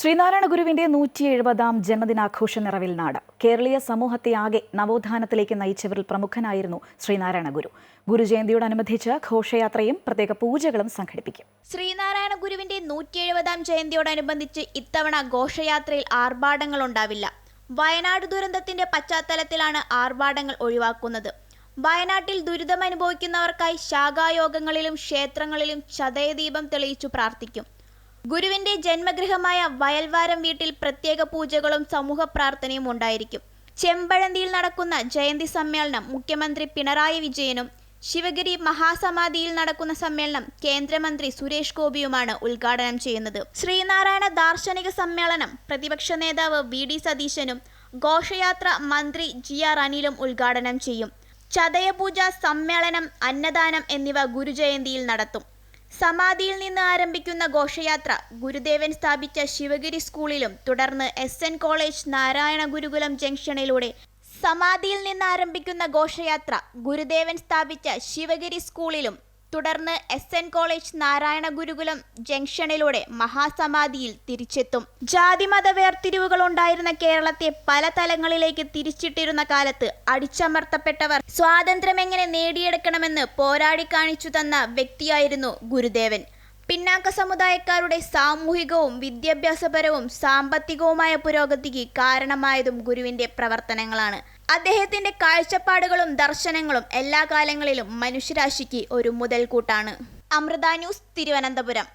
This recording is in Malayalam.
ശ്രീനാരായണ ഗുരുവിന്റെ നൂറ്റി എഴുപതാം ജന്മദിനാഘോഷ നിറവിൽ നാട്. കേരളീയ സമൂഹത്തെ ആകെ നവോത്ഥാനത്തിലേക്ക് നയിച്ചവരിൽ പ്രമുഖനായിരുന്നു ശ്രീനാരായണ ഗുരു. ഗുരുജയന്തിയോടനുബന്ധിച്ച് ഘോഷയാത്രയും പ്രത്യേക പൂജകളും സംഘടിപ്പിക്കും. ശ്രീനാരായണ ഗുരുവിന്റെ നൂറ്റി എഴുപതാം ജയന്തിയോടനുബന്ധിച്ച് ഇത്തവണ ഘോഷയാത്രയിൽ ആർഭാടങ്ങൾ ഉണ്ടാവില്ല. വയനാട് ദുരന്തത്തിന്റെ പശ്ചാത്തലത്തിലാണ് ആർഭാടങ്ങൾ ഒഴിവാക്കുന്നത്. വയനാട്ടിൽ ദുരിതമനുഭവിക്കുന്നവർക്കായി ശാഖായോഗങ്ങളിലും ക്ഷേത്രങ്ങളിലും ചതയദീപം തെളിയിച്ചു പ്രാർത്ഥിക്കും. ഗുരുവിന്റെ ജന്മഗൃഹമായ വയൽവാരം വീട്ടിൽ പ്രത്യേക പൂജകളും സമൂഹ പ്രാർത്ഥനയും ഉണ്ടായിരിക്കും. ചെമ്പഴന്തിയിൽ നടക്കുന്ന ജയന്തി സമ്മേളനം മുഖ്യമന്ത്രി പിണറായി വിജയനും ശിവഗിരി മഹാസമാധിയിൽ നടക്കുന്ന സമ്മേളനം കേന്ദ്രമന്ത്രി സുരേഷ് ഗോപിയുമാണ് ഉദ്ഘാടനം ചെയ്യുന്നത്. ശ്രീനാരായണ ദാർശനിക സമ്മേളനം പ്രതിപക്ഷ നേതാവ് വി ഡി സതീശനും ഘോഷയാത്ര മന്ത്രി ജി ആർ അനിലും ഉദ്ഘാടനം ചെയ്യും. ചതയപൂജ സമ്മേളനം അന്നദാനം എന്നിവ ഗുരുജയന്തിയിൽ നടത്തും. സമാധിയിൽ നിന്ന് ആരംഭിക്കുന്ന ഘോഷയാത്ര ഗുരുദേവൻ സ്ഥാപിച്ച ശിവഗിരി സ്കൂളിലും തുടർന്ന് S N college Narayana Gurukulam ജംഗ്ഷനിലൂടെ സമാധിയിൽ നിന്ന് ആരംഭിക്കുന്ന ഘോഷയാത്ര ഗുരുദേവൻ സ്ഥാപിച്ച ശിവഗിരി സ്കൂളിലും തുടർന്ന് S N college Narayana Gurukulam ജംഗ്ഷനിലൂടെ മഹാസമാധിയിൽ തിരിച്ചെത്തും. ജാതിമത വേർതിരിവുകൾ ഉണ്ടായിരുന്ന കേരളത്തെ പല തലങ്ങളിലേക്ക് തിരിച്ചിട്ടിരുന്ന കാലത്ത് അടിച്ചമർത്തപ്പെട്ടവർ സ്വാതന്ത്ര്യം എങ്ങനെ നേടിയെടുക്കണമെന്ന് പോരാടി കാണിച്ചു തന്ന വ്യക്തിയായിരുന്നു ഗുരുദേവൻ. പിന്നാക്ക സമുദായക്കാരുടെ സാമൂഹികവും വിദ്യാഭ്യാസപരവും സാമ്പത്തികവുമായ പുരോഗതിക്ക് കാരണമായതും ഗുരുവിന്റെ പ്രവർത്തനങ്ങളാണ്. അദ്ദേഹത്തിന്റെ കാഴ്ചപ്പാടുകളും ദർശനങ്ങളും എല്ലാ കാലങ്ങളിലും മനുഷ്യരാശിക്ക് ഒരു മുതൽക്കൂട്ടാണ്. അമൃത ന്യൂസ് തിരുവനന്തപുരം.